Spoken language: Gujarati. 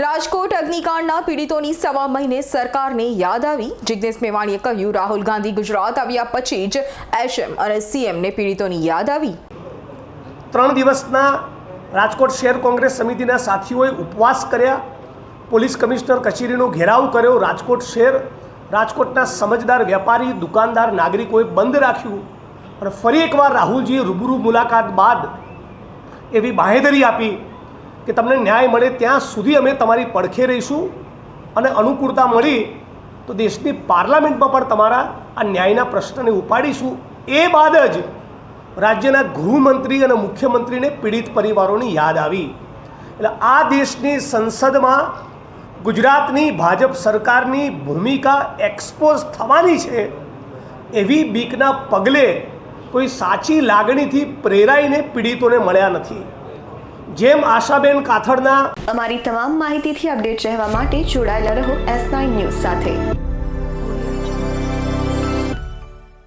રાજકોટ અગ્નિકાંડના પીડિતોની સવા મહિને સરકારને યાદ આવી. જિજ્ઞેશ મેવાણીએ કહ્યું, રાહુલ ગાંધી ગુજરાત આવ્યા પછી જ એસએમ અને સીએમને પીડિતોની યાદ આવી. ત્રણ દિવસના રાજકોટ શહેર કોંગ્રેસ સમિતિના સાથીઓએ ઉપવાસ કર્યા. પોલીસ કમિશનર કચેરીનો ઘેરાવ કર્યો. રાજકોટ શહેર, રાજકોટના સમજદાર વેપારી, દુકાનદાર, નાગરિકોએ બંધ રાખ્યું અને ફરી એકવાર રાહુલજીએ રૂબરૂ મુલાકાત બાદ એવી બાહેધરી આપી કે તમને ન્યાય મળે ત્યાં સુધી અમે તમારી પડખે રહીશું અને અનુકૂળતા મળી, તો દેશની પાર્લામેન્ટમાં પણ તમારા આ ન્યાયના પ્રશ્નને ઉપાડીશું. એ બાદ જ રાજ્યના ગૃહમંત્રી અને મુખ્યમંત્રીને પીડિત પરિવારોની યાદ આવી. એટલે આ દેશની સંસદમાં ગુજરાતની ભાજપ સરકારની ભૂમિકા એક્સપોઝ થવાની છે એવી બીકના પગલે કોઈ સાચી લાગણીથી પ્રેરાઈને પીડિતોને મળ્યા નથી. જેમ આશાબેન કાથડના અમારી તમામ માહિતીથી અપડેટ રહેવા માટે જોડાયેલા રહો એસ નાઇન ન્યૂઝ સાથે.